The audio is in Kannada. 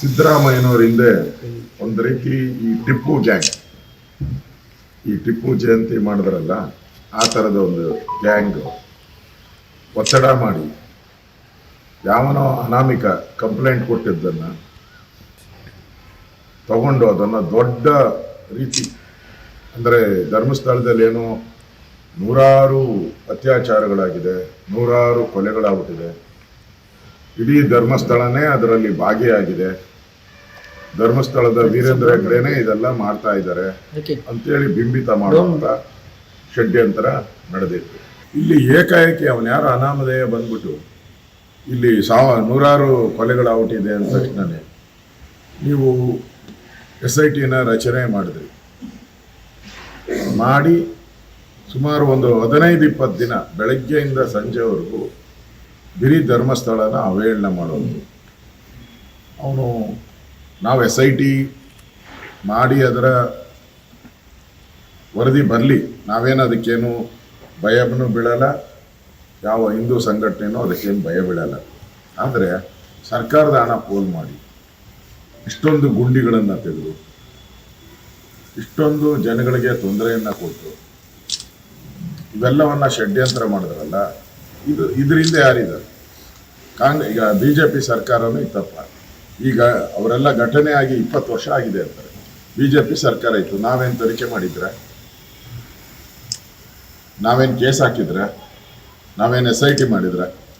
ಸಿದ್ದರಾಮಯ್ಯನವ್ರ ಹಿಂದೆ ಒಂದು ರೀತಿ ಈ ಟಿಪ್ಪು ಗ್ಯಾಂಗ್ ಈ ಟಿಪ್ಪು ಜಯಂತಿ ಮಾಡಿದ್ರಲ್ಲ, ಆ ಥರದ ಒಂದು ಗ್ಯಾಂಗ್ ಒತ್ತಡ ಮಾಡಿ. ಯಾವನೋ ಅನಾಮಿಕ ಕಂಪ್ಲೇಂಟ್ ಕೊಟ್ಟಿದ್ದನ್ನು ತಗೊಂಡು ಅದನ್ನು ದೊಡ್ಡ ರೀತಿ, ಅಂದರೆ ಧರ್ಮಸ್ಥಳದಲ್ಲಿ ಏನೋ ನೂರಾರು ಅತ್ಯಾಚಾರಗಳಾಗಿದೆ, ನೂರಾರು ಕೊಲೆಗಳಾಗ್ಬಿಟ್ಟಿದೆ. ಇಡೀ ಧರ್ಮಸ್ಥಳನೇ ಅದರಲ್ಲಿ ಭಾಗಿಯಾಗಿದೆ. ಧರ್ಮಸ್ಥಳದ ವೀರೇಂದ್ರ ಹೆಗ್ಡೆನೆ ಇದೆಲ್ಲ ಮಾಡ್ತಾ ಇದ್ದಾರೆ. ಅಂತೇಳಿ ಬಿಂಬಿತ ಮಾಡುವಂತ ಷಡ್ಯಂತರ ನಡೆದಿತ್ತು. ಇಲ್ಲಿ ಏಕಾಏಕಿ ಅವನು ಯಾರು ಅನಾಮಧೇಯ ಬಂದ್ಬಿಟ್ಟು ಇಲ್ಲಿ ಸಾವ ನೂರಾರು ಔಟಿದೆ ಅಂದ ತಕ್ಷಣನೇ ನೀವು ಎಸ್ ಐ ಟಿನ ರಚನೆ ಮಾಡಿದ್ರಿ. ಮಾಡಿ ಸುಮಾರು ಒಂದು ಹದಿನೈದು ಇಪ್ಪತ್ತು ದಿನ ಬೆಳಗ್ಗೆಯಿಂದ ಸಂಜೆವರೆಗೂ ಬಿರಿ ಧರ್ಮಸ್ಥಳನ ಅವಹೇಳನ ಮಾಡೋದು. ಅವನು ನಾವು ಎಸ್ ಐ ಟಿ ಮಾಡಿ ಅದರ ವರದಿ ಬರಲಿ, ನಾವೇನು ಅದಕ್ಕೇನು ಭಯನೂ ಬೀಳಲ್ಲ, ಯಾವ ಹಿಂದೂ ಸಂಘಟನೆನೂ ಅದಕ್ಕೇನು ಭಯ ಬೀಳಲ್ಲ. ಆದರೆ ಸರ್ಕಾರದ ಹಣ ಪೋಲ್ ಮಾಡಿ, ಇಷ್ಟೊಂದು ಗುಂಡಿಗಳನ್ನು ತೆಗೆದು, ಇಷ್ಟೊಂದು ಜನಗಳಿಗೆ ತೊಂದರೆಯನ್ನು ಕೊಟ್ಟು ಇವೆಲ್ಲವನ್ನು ಷಡ್ಯಂತ್ರ ಮಾಡಿದ್ರಲ್ಲ, ಇದು, ಇದರಿಂದ ಯಾರಿದ್ದಾರೆ? ಕಾಂಗ್ರೆ ಈಗ ಬಿ ಜೆ ಪಿ ಸರ್ಕಾರನೂ ಇತ್ತಪ್ಪ. ಈಗ ಅವರೆಲ್ಲ ಘಟನೆ ಆಗಿ ಇಪ್ಪತ್ತು ವರ್ಷ ಆಗಿದೆ ಅಂತಾರೆ. ಬಿ ಜೆ ಪಿ ಸರ್ಕಾರ ಇತ್ತು. ನಾವೇನು ತನಿಖೆ ಮಾಡಿದ್ರೆ? ನಾವೇನು ಕೇಸ್ ಹಾಕಿದ್ರೆ? ನಾವೇನು ಎಸ್ ಐ ಟಿ ಮಾಡಿದ್ರೆ?